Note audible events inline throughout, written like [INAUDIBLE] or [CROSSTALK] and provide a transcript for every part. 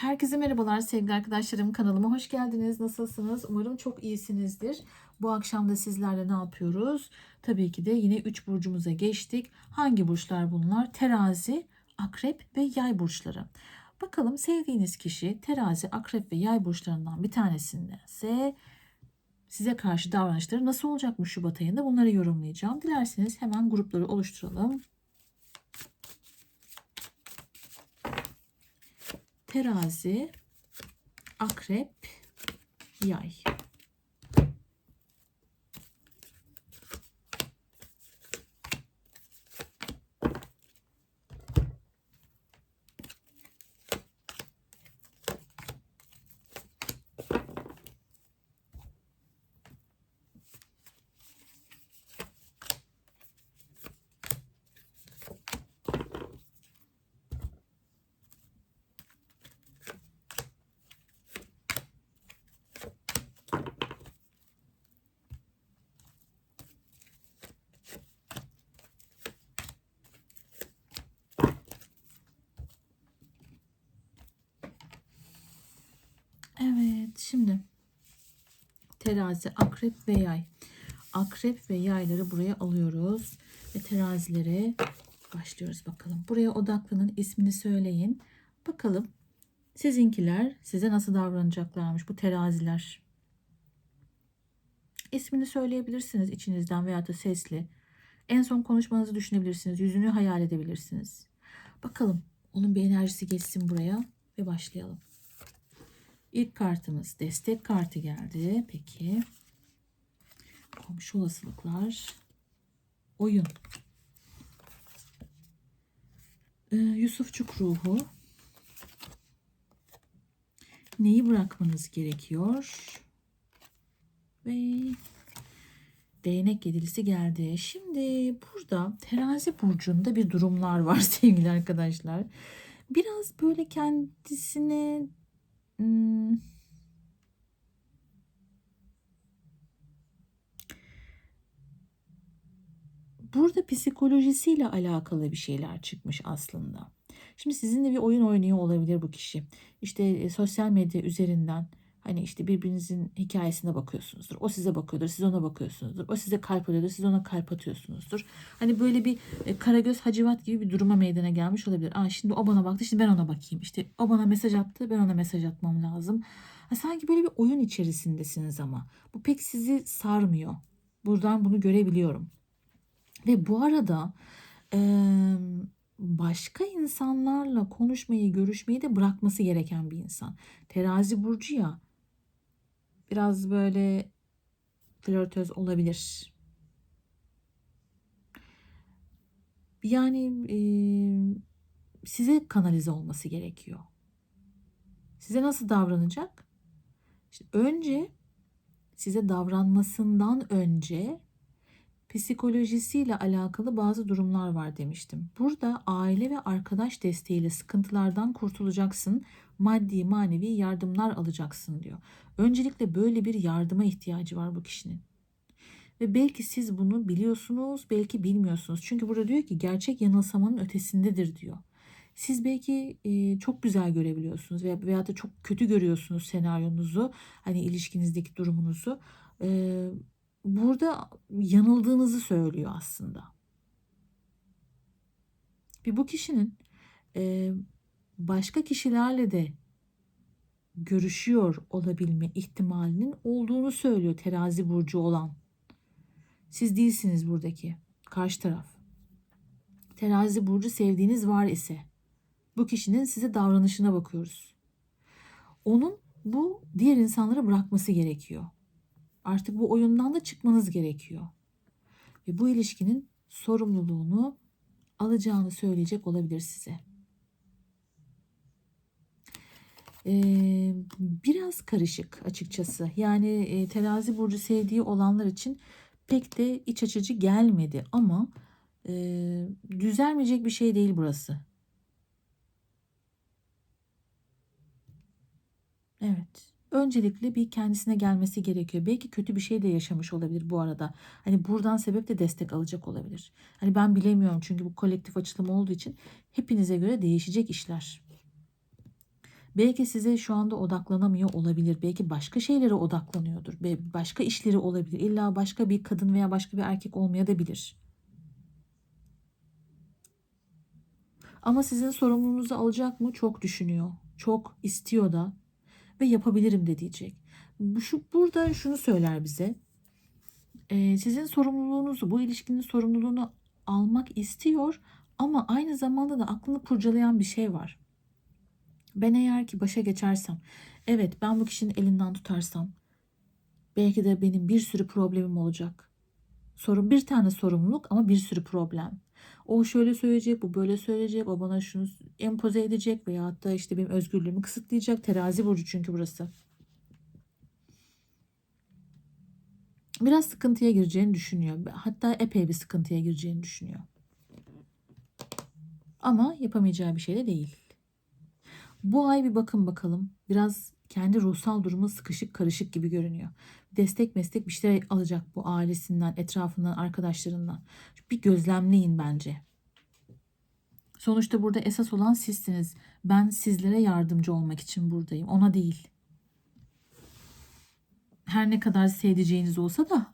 Herkese merhabalar sevgili arkadaşlarım. Kanalıma hoş geldiniz. Nasılsınız? Umarım çok iyisinizdir. Bu akşam da sizlerle ne yapıyoruz? Tabii ki de yine 3 burcumuza geçtik. Hangi burçlar bunlar? Terazi, akrep ve yay burçları. Bakalım sevdiğiniz kişi terazi, akrep ve yay burçlarından bir tanesindeyse size karşı davranışları nasıl olacakmış Şubat ayında bunları yorumlayacağım. Dilerseniz hemen grupları oluşturalım. Terazi, akrep, yay. Evet, şimdi terazi, akrep ve yay. Akrep ve yayları buraya alıyoruz ve terazilere başlıyoruz bakalım. Buraya odaklanın, ismini söyleyin. Bakalım sizinkiler size nasıl davranacaklarmış bu teraziler. İsmini söyleyebilirsiniz içinizden veya da sesli. En son konuşmanızı düşünebilirsiniz. Yüzünü hayal edebilirsiniz. Bakalım onun bir enerjisi geçsin buraya ve başlayalım. İlk kartımız destek kartı geldi. Peki. Komşu olasılıklar. Oyun. Ee, Yusufçuk ruhu. Neyi bırakmanız gerekiyor? Ve değnek yedilisi geldi. Şimdi burada terazi burcunda bir durumlar var [LAUGHS] sevgili arkadaşlar. Biraz böyle kendisine Hmm. Burada psikolojisiyle alakalı bir şeyler çıkmış aslında. Şimdi sizinle bir oyun oynuyor olabilir bu kişi. İşte e, sosyal medya üzerinden hani işte birbirinizin hikayesine bakıyorsunuzdur. O size bakıyordur, siz ona bakıyorsunuzdur. O size kalp atıyordur, siz ona kalp atıyorsunuzdur. Hani böyle bir e, Karagöz Hacivat gibi bir duruma meydana gelmiş olabilir. Aa şimdi o bana baktı, şimdi ben ona bakayım. İşte o bana mesaj attı, ben ona mesaj atmam lazım. Ha, sanki böyle bir oyun içerisindesiniz ama. Bu pek sizi sarmıyor. Buradan bunu görebiliyorum. Ve bu arada eee başka insanlarla konuşmayı, görüşmeyi de bırakması gereken bir insan. Terazi burcu ya. Biraz böyle flörtöz olabilir. Yani e, size kanalize olması gerekiyor. Size nasıl davranacak? İşte önce size davranmasından önce psikolojisiyle alakalı bazı durumlar var demiştim. Burada aile ve arkadaş desteğiyle sıkıntılardan kurtulacaksın. Maddi manevi yardımlar alacaksın diyor. Öncelikle böyle bir yardıma ihtiyacı var bu kişinin. Ve belki siz bunu biliyorsunuz, belki bilmiyorsunuz. Çünkü burada diyor ki gerçek yanılsamanın ötesindedir diyor. Siz belki e, çok güzel görebiliyorsunuz veya, veya da çok kötü görüyorsunuz senaryonuzu, hani ilişkinizdeki durumunuzu. E, burada yanıldığınızı söylüyor aslında. Ve bu kişinin e, başka kişilerle de görüşüyor olabilme ihtimalinin olduğunu söylüyor terazi burcu olan. Siz değilsiniz buradaki karşı taraf. Terazi burcu sevdiğiniz var ise bu kişinin size davranışına bakıyoruz. Onun bu diğer insanları bırakması gerekiyor. Artık bu oyundan da çıkmanız gerekiyor. Ve bu ilişkinin sorumluluğunu alacağını söyleyecek olabilir size. Ee, biraz karışık açıkçası. Yani e, terazi burcu sevdiği olanlar için pek de iç açıcı gelmedi ama e, düzelmeyecek bir şey değil burası. Evet öncelikle bir kendisine gelmesi gerekiyor. Belki kötü bir şey de yaşamış olabilir bu arada. Hani buradan sebep de destek alacak olabilir. Hani ben bilemiyorum çünkü bu kolektif açılım olduğu için hepinize göre değişecek işler. Belki size şu anda odaklanamıyor olabilir. Belki başka şeylere odaklanıyordur. Başka işleri olabilir. İlla başka bir kadın veya başka bir erkek olmaya da bilir. Ama sizin sorumluluğunuzu alacak mı? Çok düşünüyor. Çok istiyor da ve yapabilirim de diyecek. Bu şu burada şunu söyler bize. Ee, sizin sorumluluğunuzu, bu ilişkinin sorumluluğunu almak istiyor ama aynı zamanda da aklını kurcalayan bir şey var. Ben eğer ki başa geçersem, evet ben bu kişinin elinden tutarsam belki de benim bir sürü problemim olacak. Sorun bir tane sorumluluk ama bir sürü problem. O şöyle söyleyecek, bu böyle söyleyecek, o bana şunu empoze edecek veya da işte benim özgürlüğümü kısıtlayacak. Terazi burcu çünkü burası. Biraz sıkıntıya gireceğini düşünüyor. Hatta epey bir sıkıntıya gireceğini düşünüyor. Ama yapamayacağı bir şey de değil. Bu ay bir bakın bakalım. Biraz kendi ruhsal durumu sıkışık karışık gibi görünüyor. Destek meslek bir şeyler alacak bu ailesinden, etrafından, arkadaşlarından. Bir gözlemleyin bence. Sonuçta burada esas olan sizsiniz. Ben sizlere yardımcı olmak için buradayım. Ona değil. Her ne kadar sevdiceğiniz olsa da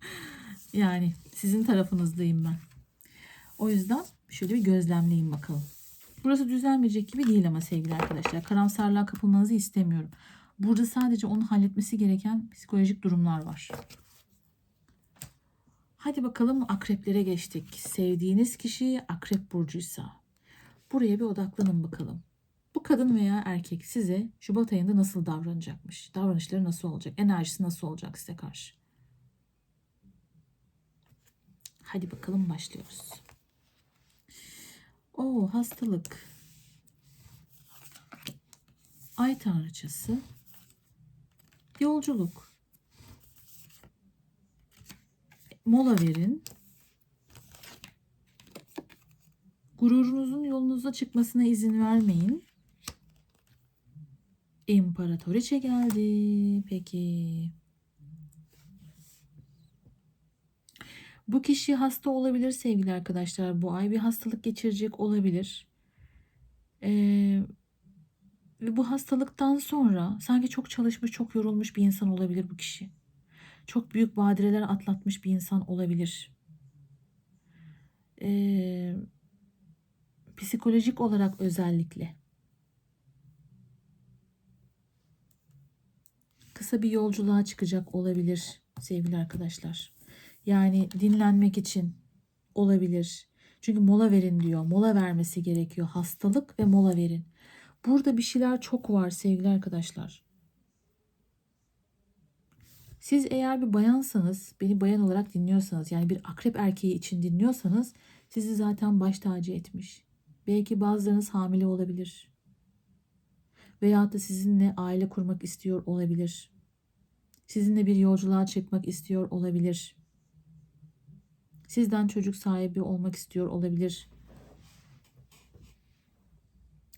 [LAUGHS] yani sizin tarafınızdayım ben. O yüzden şöyle bir gözlemleyin bakalım. Burası düzelmeyecek gibi değil ama sevgili arkadaşlar. Karamsarlığa kapılmanızı istemiyorum. Burada sadece onu halletmesi gereken psikolojik durumlar var. Hadi bakalım akreplere geçtik. Sevdiğiniz kişi akrep burcuysa buraya bir odaklanın bakalım. Bu kadın veya erkek size Şubat ayında nasıl davranacakmış? Davranışları nasıl olacak? Enerjisi nasıl olacak size karşı? Hadi bakalım başlıyoruz. O hastalık. Ay tanrıçası. Yolculuk. Mola verin. Gururunuzun yolunuza çıkmasına izin vermeyin. İmparatoriçe geldi. Peki. Bu kişi hasta olabilir sevgili arkadaşlar. Bu ay bir hastalık geçirecek olabilir. Ee, ve bu hastalıktan sonra sanki çok çalışmış, çok yorulmuş bir insan olabilir bu kişi. Çok büyük badireler atlatmış bir insan olabilir. Ee, psikolojik olarak özellikle. Kısa bir yolculuğa çıkacak olabilir sevgili arkadaşlar. Yani dinlenmek için olabilir. Çünkü mola verin diyor. Mola vermesi gerekiyor. Hastalık ve mola verin. Burada bir şeyler çok var sevgili arkadaşlar. Siz eğer bir bayansanız, beni bayan olarak dinliyorsanız, yani bir akrep erkeği için dinliyorsanız sizi zaten baş tacı etmiş. Belki bazılarınız hamile olabilir. Veyahut da sizinle aile kurmak istiyor olabilir. Sizinle bir yolculuğa çıkmak istiyor olabilir. Sizden çocuk sahibi olmak istiyor olabilir.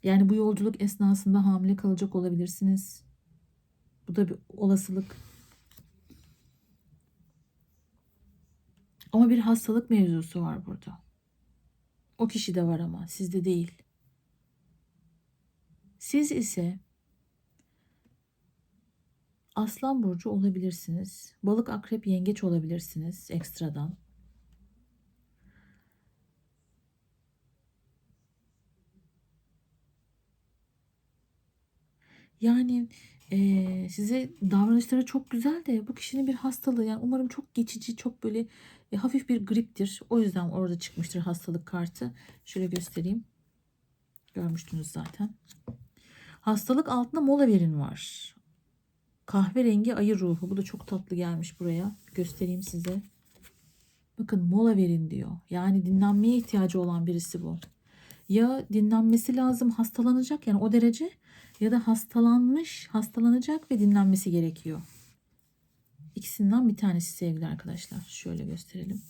Yani bu yolculuk esnasında hamile kalacak olabilirsiniz. Bu da bir olasılık. Ama bir hastalık mevzusu var burada. O kişi de var ama sizde değil. Siz ise Aslan burcu olabilirsiniz. Balık, akrep, yengeç olabilirsiniz ekstradan. Yani e, size davranışları çok güzel de bu kişinin bir hastalığı yani umarım çok geçici çok böyle e, hafif bir griptir. O yüzden orada çıkmıştır hastalık kartı. Şöyle göstereyim. Görmüştünüz zaten. Hastalık altında mola verin var. Kahverengi ayı ruhu. Bu da çok tatlı gelmiş buraya. Göstereyim size. Bakın mola verin diyor. Yani dinlenmeye ihtiyacı olan birisi bu. Ya dinlenmesi lazım hastalanacak yani o derece ya da hastalanmış hastalanacak ve dinlenmesi gerekiyor. İkisinden bir tanesi sevgili arkadaşlar. Şöyle gösterelim.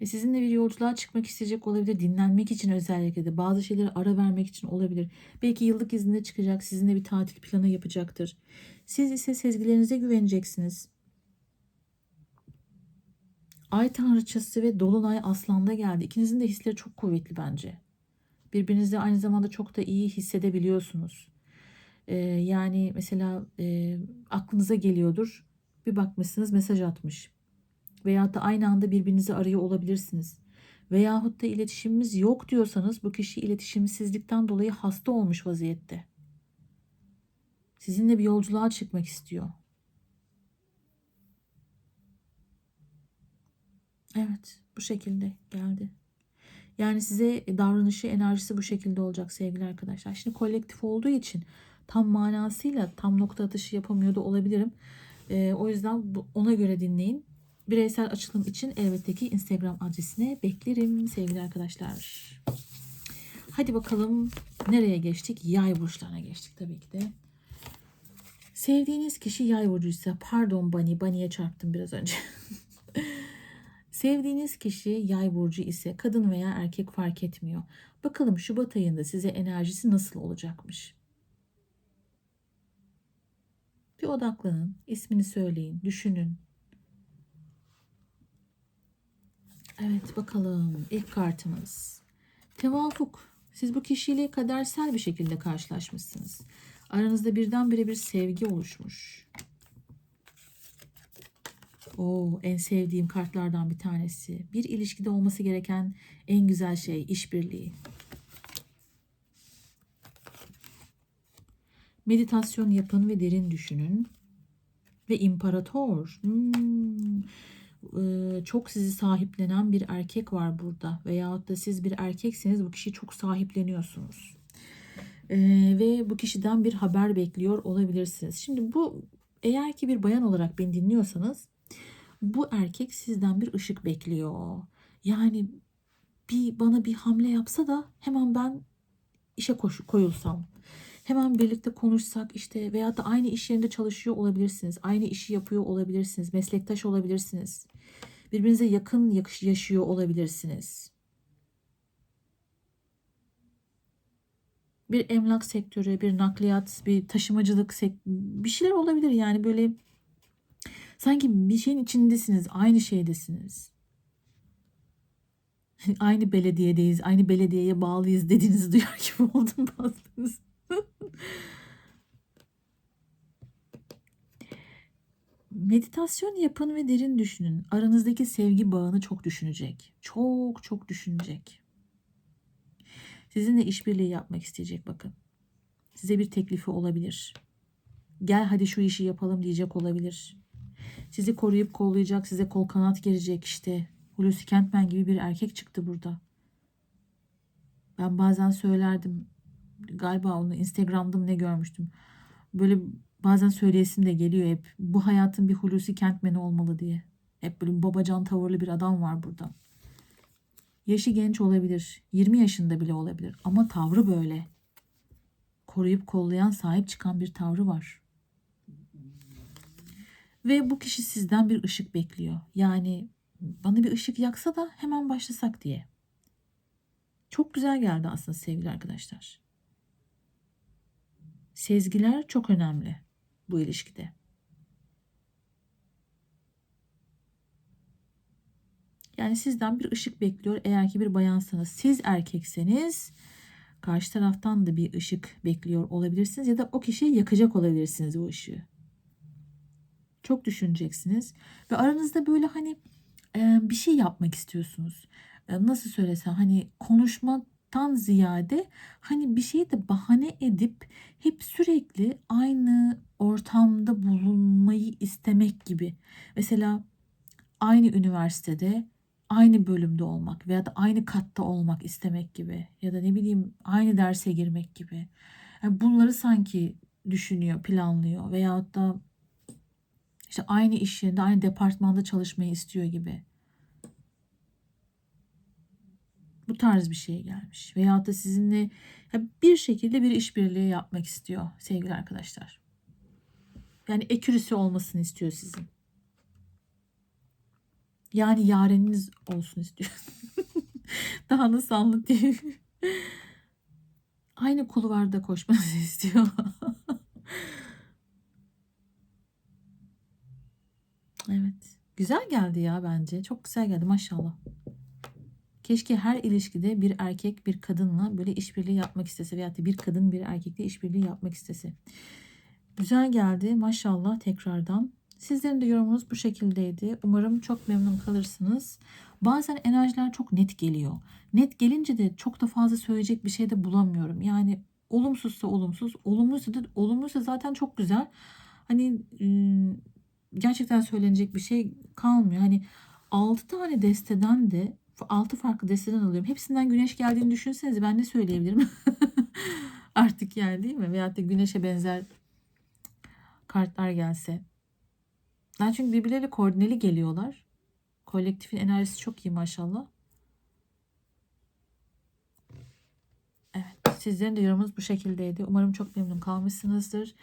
Ve sizinle bir yolculuğa çıkmak isteyecek olabilir. Dinlenmek için özellikle de bazı şeyleri ara vermek için olabilir. Belki yıllık izinde çıkacak. Sizinle bir tatil planı yapacaktır. Siz ise sezgilerinize güveneceksiniz. Ay tanrıçası ve dolunay aslanda geldi. İkinizin de hisleri çok kuvvetli bence. Birbirinizi aynı zamanda çok da iyi hissedebiliyorsunuz. Ee, yani mesela e, aklınıza geliyordur. Bir bakmışsınız mesaj atmış. Veyahut da aynı anda birbirinizi arıyor olabilirsiniz. Veyahut da iletişimimiz yok diyorsanız bu kişi iletişimsizlikten dolayı hasta olmuş vaziyette. Sizinle bir yolculuğa çıkmak istiyor. Evet, bu şekilde geldi. Yani size davranışı, enerjisi bu şekilde olacak sevgili arkadaşlar. Şimdi kolektif olduğu için tam manasıyla tam nokta atışı yapamıyor da olabilirim. Ee, o yüzden ona göre dinleyin. Bireysel açılım için elbette ki Instagram adresine beklerim sevgili arkadaşlar. Hadi bakalım nereye geçtik? Yay burçlarına geçtik tabii ki de. Sevdiğiniz kişi yay burcuysa pardon Bani, Bani'ye çarptım biraz önce. [LAUGHS] Sevdiğiniz kişi yay burcu ise kadın veya erkek fark etmiyor. Bakalım Şubat ayında size enerjisi nasıl olacakmış? Bir odaklanın, ismini söyleyin, düşünün. Evet bakalım ilk kartımız. Tevafuk. Siz bu kişiyle kadersel bir şekilde karşılaşmışsınız. Aranızda birdenbire bir sevgi oluşmuş. Oo, en sevdiğim kartlardan bir tanesi. Bir ilişkide olması gereken en güzel şey işbirliği. Meditasyon yapın ve derin düşünün. Ve imparator. Hmm, e, çok sizi sahiplenen bir erkek var burada. Veyahut da siz bir erkekseniz bu kişiyi çok sahipleniyorsunuz. E, ve bu kişiden bir haber bekliyor olabilirsiniz. Şimdi bu eğer ki bir bayan olarak beni dinliyorsanız bu erkek sizden bir ışık bekliyor. Yani bir bana bir hamle yapsa da hemen ben işe koş, koyulsam. Hemen birlikte konuşsak işte veya da aynı iş yerinde çalışıyor olabilirsiniz. Aynı işi yapıyor olabilirsiniz. Meslektaş olabilirsiniz. Birbirinize yakın yaşıyor olabilirsiniz. Bir emlak sektörü, bir nakliyat, bir taşımacılık bir şeyler olabilir yani böyle sanki bir şeyin içindesiniz, aynı şeydesiniz. [LAUGHS] aynı belediyedeyiz, aynı belediyeye bağlıyız dediğinizi [LAUGHS] duyar gibi oldum bazınız. [LAUGHS] Meditasyon yapın ve derin düşünün. Aranızdaki sevgi bağını çok düşünecek. Çok çok düşünecek. Sizinle işbirliği yapmak isteyecek bakın. Size bir teklifi olabilir. Gel hadi şu işi yapalım diyecek olabilir. Sizi koruyup kollayacak, size kol kanat gelecek işte. Hulusi Kentmen gibi bir erkek çıktı burada. Ben bazen söylerdim. Galiba onu Instagram'da mı ne görmüştüm. Böyle bazen söyleyesim de geliyor hep. Bu hayatın bir Hulusi Kentmen'i olmalı diye. Hep böyle babacan tavırlı bir adam var burada. Yaşı genç olabilir. 20 yaşında bile olabilir. Ama tavrı böyle. Koruyup kollayan, sahip çıkan bir tavrı var. Ve bu kişi sizden bir ışık bekliyor. Yani bana bir ışık yaksa da hemen başlasak diye. Çok güzel geldi aslında sevgili arkadaşlar. Sezgiler çok önemli bu ilişkide. Yani sizden bir ışık bekliyor eğer ki bir bayansanız. Siz erkekseniz karşı taraftan da bir ışık bekliyor olabilirsiniz ya da o kişiyi yakacak olabilirsiniz bu ışığı. Çok düşüneceksiniz ve aranızda böyle hani e, bir şey yapmak istiyorsunuz. E, nasıl söylesem hani konuşmaktan ziyade hani bir şeyi de bahane edip hep sürekli aynı ortamda bulunmayı istemek gibi. Mesela aynı üniversitede aynı bölümde olmak veya da aynı katta olmak istemek gibi ya da ne bileyim aynı derse girmek gibi. Yani bunları sanki düşünüyor, planlıyor veyahut da işte aynı iş yerinde, aynı departmanda çalışmayı istiyor gibi. Bu tarz bir şey gelmiş. Veyahut da sizinle bir şekilde bir işbirliği yapmak istiyor sevgili arkadaşlar. Yani ekürisi olmasını istiyor sizin. Yani yareniniz olsun istiyor. [LAUGHS] Daha nasıl anlatayım? [LAUGHS] Aynı kulvarda koşmanızı istiyor. [LAUGHS] evet. Güzel geldi ya bence. Çok güzel geldi maşallah. Keşke her ilişkide bir erkek bir kadınla böyle işbirliği yapmak istese da bir kadın bir erkekle işbirliği yapmak istese. Güzel geldi maşallah tekrardan. Sizlerin de yorumunuz bu şekildeydi. Umarım çok memnun kalırsınız. Bazen enerjiler çok net geliyor. Net gelince de çok da fazla söyleyecek bir şey de bulamıyorum. Yani olumsuzsa olumsuz, olumluysa da olumluysa zaten çok güzel. Hani ım, gerçekten söylenecek bir şey kalmıyor. Hani 6 tane desteden de 6 farklı desteden alıyorum. Hepsinden güneş geldiğini düşünsenize ben ne söyleyebilirim? [LAUGHS] Artık yani değil mi? Veyahut da güneşe benzer kartlar gelse. Ben çünkü birbirleriyle koordineli geliyorlar. Kolektifin enerjisi çok iyi maşallah. Evet, sizlerin de yorumunuz bu şekildeydi. Umarım çok memnun kalmışsınızdır.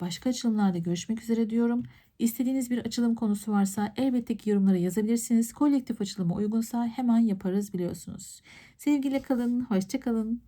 Başka açılımlarda görüşmek üzere diyorum. İstediğiniz bir açılım konusu varsa elbette ki yorumlara yazabilirsiniz. Kolektif açılıma uygunsa hemen yaparız biliyorsunuz. Sevgiyle kalın, hoşça kalın.